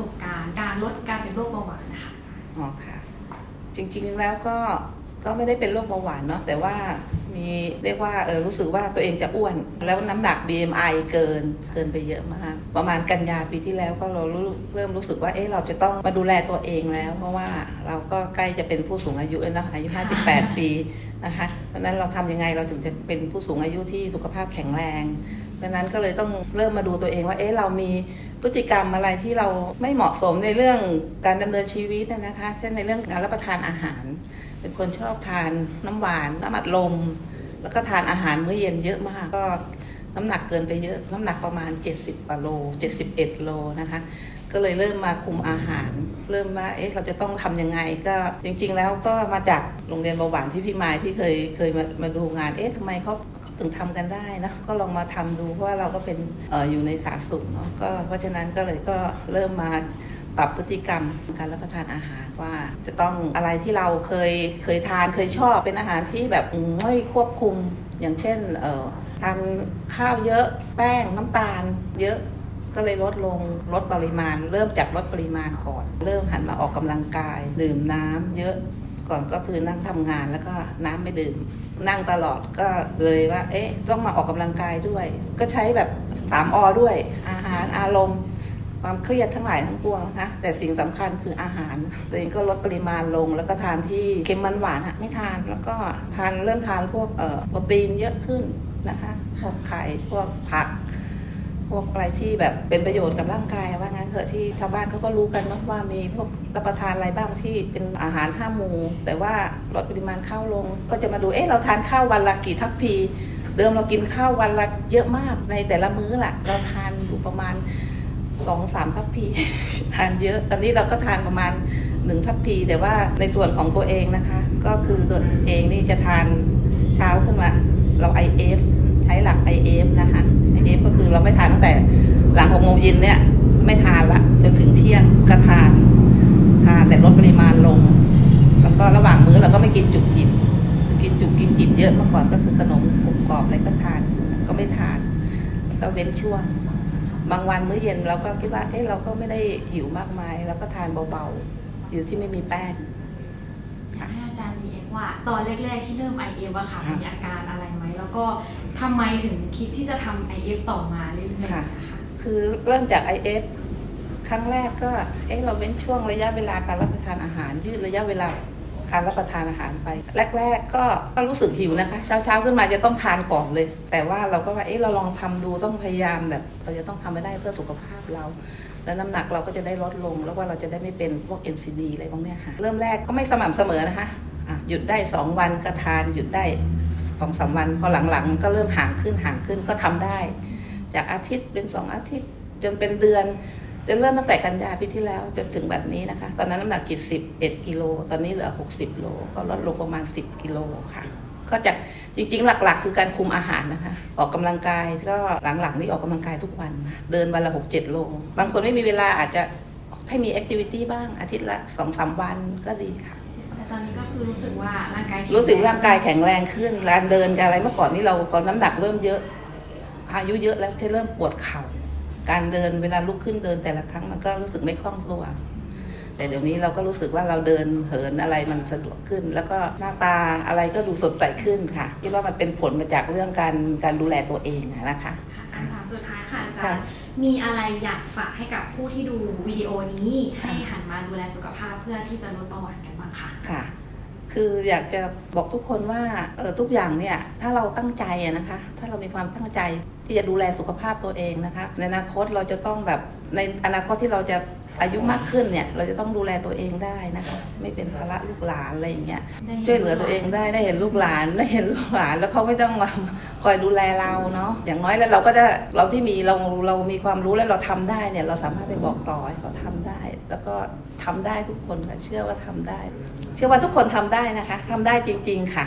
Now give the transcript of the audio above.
สบการณ์ การลดการเป็นโรคเบาหวานนะคะอาจารย์อ๋อค่ะ จริงๆแล้วก็ก็ไม่ได้เป็นโรคเบาหวานเนาะแต่ว่ามีเรียกว่าเออรู้สึกว่าตัวเองจะอ้วน แล้วน้ำหนัก BMI เกินเกินไปเยอะมาก ประมาณกันยาปีที่แล้วก็เรารู้เริ่มรู้สึกว่าเอ๊ะเราจะต้องมาดูแลตัวเองแล้ว เพราะว่าเราก็ใกล้จะเป็นผู้สูงอายุแล้วนะอายุ 58 ปีนะคะเพราะฉะนั้นเราทำยังไงเราถึงจะเป็นผู้สูงอายุที่สุขภาพแข็งแรงเพราะฉะนั้นก็เลยต้องเริ่มมาดูตัวเองว่าเอ๊ะเรามี พฤติกรรมอะไรที่เราไม่เหมาะสมในเรื่องการดำเนินชีวิตนะคะ เช่นในเรื่องการรับประทานอาหาร เป็นคนชอบทานน้ำหวานน้ำอัดลม แล้วก็ทานอาหารมื้อเย็นเยอะมากก็น้ำหนักเกินไปเยอะ น้ำหนักประมาณ 70กว่าโล 71 โลนะคะ ก็เลยเริ่มมาคุมอาหาร เริ่มว่า เอ๊ะ เราจะต้องทำยังไง ก็จริง ๆ แล้วก็มาจากโรงเรียนเบาหวานที่พี่ไมายที่เคยเคยมามาดูงาน เอ๊ะทำไมเขา ถึงทำกันได้นะก็ลองมาทำดูเพราะว่าเราก็เป็นออยู่ในสาธารณสุขเนาะก็เพราะฉะนั้นก็เลยก็เริ่มมาปรับพฤติกรรมการรับประทานอาหารว่าจะต้องอะไรที่เราเคยเคยทานเคยชอบเป็นอาหารที่แบบไม่ควบคุมอย่างเช่นทานข้าวเยอะแป้งน้ำตาลเยอะก็เลยลดลงลดปริมาณ เริ่มจากลดปริมาณก่อน เริ่มหันมาออกกำลังกาย ดื่มน้ำเยอะ ก่อนก็คือนั่งทำงานแล้วก็น้ำไม่ดื่ม นั่งตลอดก็เลยว่า เอ๊ะ ต้องมาออกกำลังกายด้วย ก็ใช้แบบสามอด้วย อาหารอารมณ์ ความเครียดทั้งหลายทั้งปวงนะคะแต่สิ่งสำคัญคืออาหาร ตัวเองก็ลดปริมาณลง แล้วก็ทานที่เค็มมันหวานอะไม่ทาน แล้วก็ทานเริ่มทานพวกโปรตีนเยอะขึ้นนะคะพวกไข่พวกผัก พวกอะไรที่แบบเป็นประโยชน์กับร่างกายว่างั้นเถอะที่ชาวบ้านเขาก็รู้กันเนอะว่ามีพวกรับประทานอะไรบ้างที่เป็นอาหารห้าหมู่แต่ว่าลดปริมาณข้าวลง ก็จะมาดูเอ๊ะเราทานข้าววันละกี่ทัพพี เดิมเรากินข้าววันละเยอะมากในแต่ละมื้อแหละเราทานอยู่ประมาณสองสามทัพพีทานเยอะ ตอนนี้เราก็ทานประมาณหนึ่งทัพพีแต่ว่าในส่วนของตัวเองนะคะ ก็คือตัวเองนี่จะทานเช้าขึ้นมาเรา IF ช้หลัก IF นะคะ IF ก็คือเราไม่ทานตั้งแต่หลังหกโมงเย็นเนี่ยไม่ทานละจนถึงเที่ยงก็ทาน ทานแต่ลดปริมาณลง แล้วก็ระหว่างมื้อเราก็ไม่กินจุกจิบกินจุกกินจิบเยอะเมื่อก่อนก็คือขนมกรุบกรอบอะไรก็ทานก็ไม่ทานก็เว้นช่วง บางวันมื้อเย็นเราก็คิดว่าเอ๊ะเราก็ไม่ได้หิวมากมายเราก็ทานเบาๆอยู่ที่ไม่มีแป้งอยากให้อาจารย์รีแอคว่า ตอนแรกๆที่เริ่ม IF อะค่ะครับมีอาการอะไรไหม แล้วก็ทำไมถึงคิดที่จะทำ IF ต่อมาเรื่อยๆนะคะคือเริ่มจาก IF ครั้งแรกก็ เอ๊ะเราเว้นช่วงระยะเวลาการรับประทานอาหาร ยืดระยะเวลาการรับประทานอาหารไป แรก ๆ ก็ก็รู้สึกหิวนะคะ เช้าๆขึ้นมาจะต้องทานก่อนเลย แต่ว่าเราก็ว่าเอ๊ะเราลองทำดูต้องพยายามแบบเราจะต้องทำให้ได้เพื่อสุขภาพเรา แล้วน้ำหนักเราก็จะได้ลดลง แล้วว่าเราจะได้ไม่เป็นพวก NCD อะไรพวกเนี้ยค่ะ เริ่มแรกก็ไม่สม่ำเสมอนะคะอะ หยุดได้2วันก็ทานหยุดได้สองสามวัน พอหลังๆ ก็เริ่มห่างขึ้นห่างขึ้นก็ทำได้ จากอาทิตย์เป็นสองอาทิตย์จนเป็นเดือนจะเริ่มตั้งแต่กันยาปีที่แล้วจนถึงแบบนี้นะคะ ตอนนั้นน้ำหนักกิด11กิโล ตอนนี้เหลือ60โล ก็ลดลงประมาณ10กิโลค่ะ ก็จากจริงๆ หลักๆ คือการคุมอาหารนะคะ ออกกำลังกายก็หลังๆ นี่ออกกำลังกายทุกวันนะเดินวันละ6-7โล บางคนไม่มีเวลาอาจจะให้มีแอคทิวิตี้บ้างอาทิตย์ละ2-3วันก็ดีค่ะ ต่ตอนนี้ก็คือรู้สึกว่าร่างกายแข็งรู้สึกร่างกายแข็งแรงขึ้นการเดินการอะไรเมื่อก่อนนี่เราพอน้ำหนักเริ่มเยอะ อายุเยอะแล้วที่เริ่มปวดเข่า การเดินเวลาลุกขึ้นเดินแต่ละครั้งมันก็รู้สึกไม่คล่องตัว แต่เดี๋ยวนี้เราก็รู้สึกว่าเราเดินเหินอะไรมันสะดวกขึ้น แล้วก็หน้าตาอะไรก็ดูสดใสขึ้นค่ะคิดว่ามันเป็นผลมาจากเรื่องการการดูแลตัวเองอะนะคะ ค่ะคำถามสุดท้ายค่ะอาจาค่ะรย์มีอะไรอยากฝากให้กับผู้ที่ดูวิดีโอนี้ ให้หันมาดูแลสุขภาพเพื่อที่จะลดเบาหวานกันบ้างคะ ค่ะ คืออยากจะบอกทุกคนว่าเออทุกอย่างเนี่ยถ้าเราตั้งใจอะนะคะ ถ้าเรามีความตั้งใจที่จะดูแลสุขภาพตัวเองนะคะ ในอนาคตเราจะต้องแบบในอนาคตที่เราจะอายุมากขึ้นเนี่ยเราจะต้องดูแลตัวเองได้นะคะ ไม่เป็นภาระลูกหลานอะไรอย่างเงี้ยช่วยเหลือตัวเองได้ได้เห็นลูกหลานได้เห็นลูกหลานแล้วเขาไม่ต้องมาคอยดูแลเราเนาะอย่างน้อยแล้วเราก็จะเราที่มีเราเรามีความรู้แล้วเราทำได้เนี่ยเราสามารถไปบอกต่อให้เขาทำได้ แล้วก็ทำได้ทุกคนค่ะ เชื่อว่าทำได้ เชื่อว่าทุกคนทำได้นะคะทำได้จริง ๆ ค่ะ